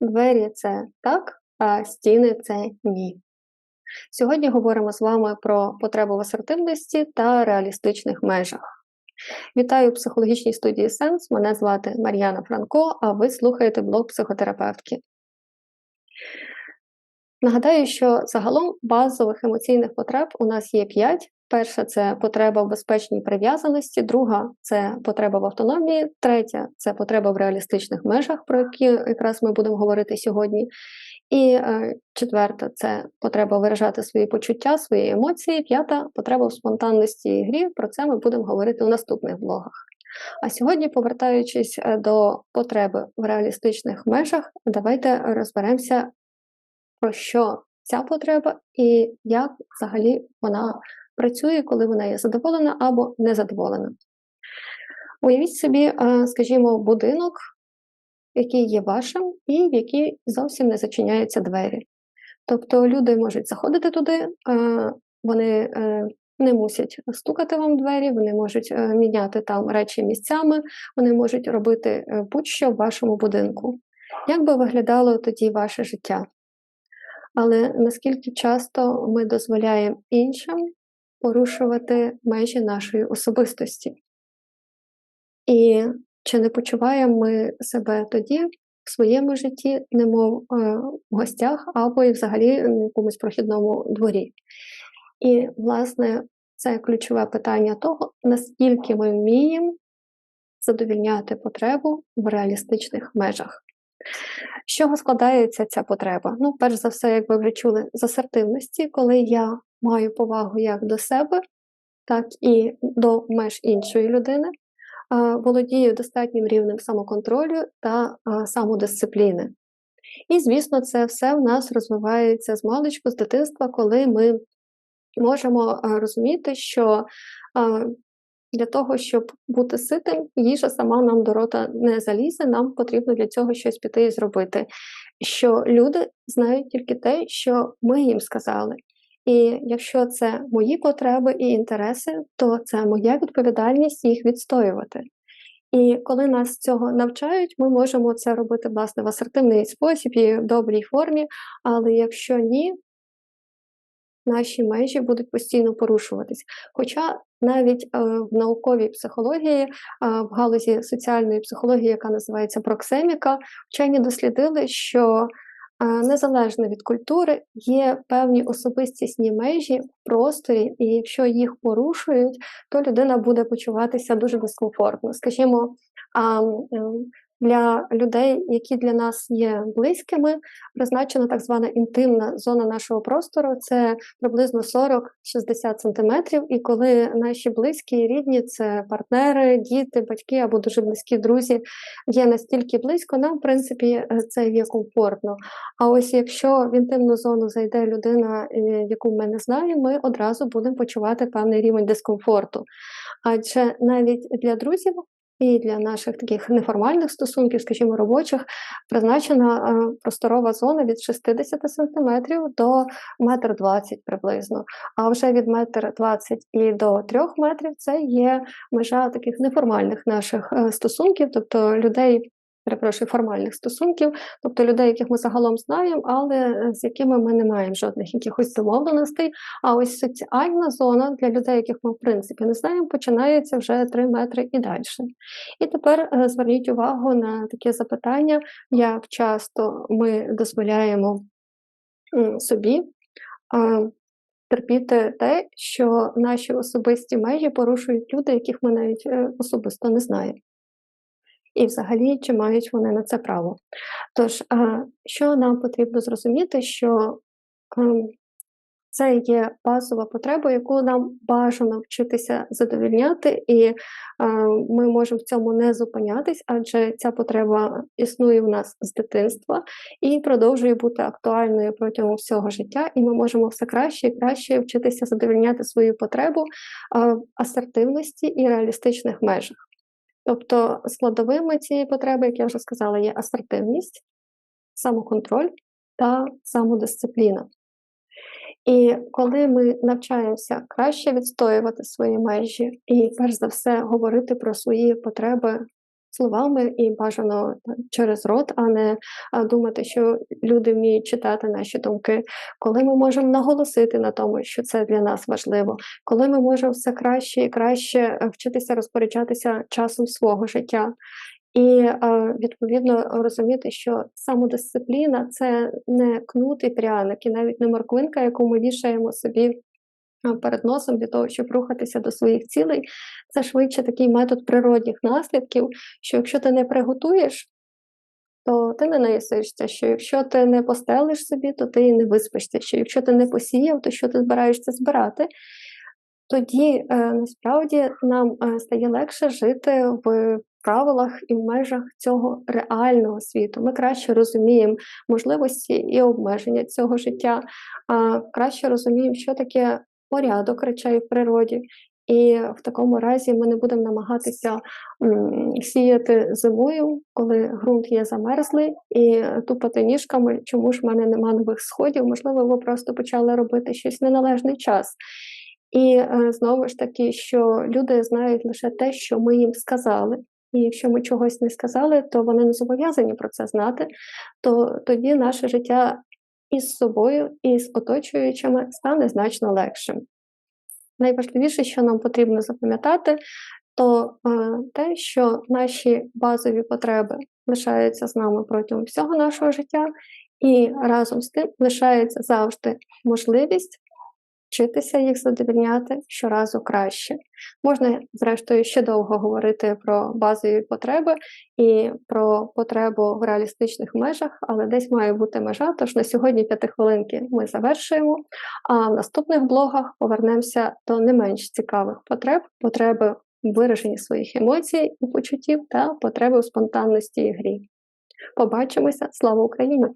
двері це так, а стіни це ні. Сьогодні говоримо з вами про потребу в асертивності та реалістичних межах. Вітаю у психологічній студії Сенс. Мене звати Мар'яна Франко, а ви слухаєте блог психотерапевтки. Нагадаю, що загалом базових емоційних потреб у нас є п'ять. Перша це потреба в безпечній прив'язаності, друга це потреба в автономії, третя це потреба в реалістичних межах, про які якраз ми будемо говорити сьогодні. І е, четверта це потреба виражати свої почуття, свої емоції. П'ята потреба в спонтанності і грі. Про це ми будемо говорити у наступних блогах. А сьогодні, повертаючись е, до потреби в реалістичних межах, давайте розберемося, про що ця потреба і як взагалі вона працює, коли вона є задоволена або незадоволена. Уявіть собі, е, скажімо, будинок, який є вашим, і в який зовсім не зачиняються двері. Тобто люди можуть заходити туди, е, вони е, не мусять стукати вам двері, вони можуть міняти там речі місцями, вони можуть робити будь-що в вашому будинку. Як би виглядало тоді ваше життя? Але наскільки часто ми дозволяємо іншим порушувати межі нашої особистості. І чи не почуваємо ми себе тоді в своєму житті, немов е, в гостях, або і взагалі в якомусь прохідному дворі? І, власне, це ключове питання того, наскільки ми вміємо задовільняти потребу в реалістичних межах. З чого складається ця потреба? Ну, перш за все, як ви вже чули, з асертивності, коли я маю повагу як до себе, так і до меж іншої людини, володію достатнім рівнем самоконтролю та самодисципліни. І, звісно, це все в нас розвивається з маличку, з дитинства, коли ми можемо розуміти, що для того, щоб бути ситим, їжа сама нам до рота не залізе, нам потрібно для цього щось піти і зробити. Що люди знають тільки те, що ми їм сказали. І якщо це мої потреби і інтереси, то це моя відповідальність їх відстоювати. І коли нас цього навчають, ми можемо це робити власне в асертивний спосіб і в добрій формі. Але якщо ні, наші межі будуть постійно порушуватись. Хоча навіть е, в науковій психології, е, в галузі соціальної психології, яка називається проксеміка, вчені дослідили, що незалежно від культури є певні особистісні межі в просторі, і якщо їх порушують, то людина буде почуватися дуже дискомфортно. Скажімо, ем, для людей, які для нас є близькими, призначена так звана інтимна зона нашого простору це приблизно 40-60 сантиметрів. І коли наші близькі рідні, це партнери, діти, батьки або дуже близькі друзі, є настільки близько, нам, в принципі, це є комфортно. А ось якщо в інтимну зону зайде людина, е, яку ми не знаємо, ми одразу будемо почувати певний рівень дискомфорту. Адже навіть для друзів і для наших таких неформальних стосунків, скажімо, робочих, призначена е, просторова зона від 60 см до 1,20 м приблизно. А вже від 1,20 м і до 3 метрів це є межа таких неформальних наших е, стосунків, тобто людей перепрошую, формальних стосунків, тобто людей, яких ми загалом знаємо, але е, з якими ми не маємо жодних якихось домовленостей. А ось соціальна зона для людей, яких ми в принципі не знаємо, починається вже 3 метри і далі. І тепер е, зверніть увагу на таке запитання, як часто ми дозволяємо собі. Терпіти те, що наші особисті межі порушують люди, яких ми навіть е, особисто не знаємо і взагалі чи мають вони на це право. Тож, що нам потрібно зрозуміти, що ем, це є базова потреба, яку нам бажано вчитися задовільняти, і е, ми можемо в цьому не зупинятись, адже ця потреба існує в нас з дитинства і продовжує бути актуальною протягом всього життя, і ми можемо все краще і краще вчитися задовільняти свою потребу е, в асертивності і реалістичних межах. Тобто складовими цієї потреби, як я вже сказала, є асертивність, самоконтроль та самодисципліна. І коли ми навчаємося краще відстоювати свої межі і, перш за все, говорити про свої потреби словами і бажано через рот, а не, думати, що люди вміють читати наші думки. Коли ми можемо наголосити на тому, що це для нас важливо, коли ми можемо все краще і краще, е, вчитися розпоряджатися часом свого життя. І, е, відповідно, розуміти, що самодисципліна це не кнут і пряник, і навіть не морквинка, яку ми вішаємо собі перед носом для того, щоб рухатися до своїх цілей. Це швидше такий метод природних наслідків, що якщо ти не приготуєш, то ти не наїсишся, що якщо ти не постелиш собі, то ти не виспишся, що якщо ти не посіяв, то що ти збираєшся збирати. Тоді е, насправді нам е, стає легше жити в правилах і в межах цього реального світу. Ми краще розуміємо можливості і обмеження цього життя, краще розуміємо, що таке порядок речей в природі. І в такому разі ми не будемо намагатися сіяти зимою, коли ґрунт є замерзлий, і тупати ніжками, чому ж в мене нема нових сходів, можливо, ви просто почали робити щось неналежний час. І е, знову ж таки, що люди знають лише те, що ми їм сказали. І якщо ми чогось не сказали, то вони не зобов'язані про це знати, то тоді наше життя із собою і з оточуючими стане значно легшим. Найважливіше, що нам потрібно запам'ятати, то е, те, що наші базові потреби лишаються з нами протягом всього нашого життя, і разом з тим лишається завжди можливість вчитися їх задовільняти щоразу краще. Можна, зрештою, ще довго говорити про базові потреби і про потребу в реалістичних межах, але десь має бути межа. Тож на сьогодні п'ятихвилинки ми завершуємо. А в наступних блогах повернемося до не менш цікавих потреб, потреби в вираженні своїх емоцій і почуттів та потреби в спонтанності і грі. Побачимося! Слава Україні!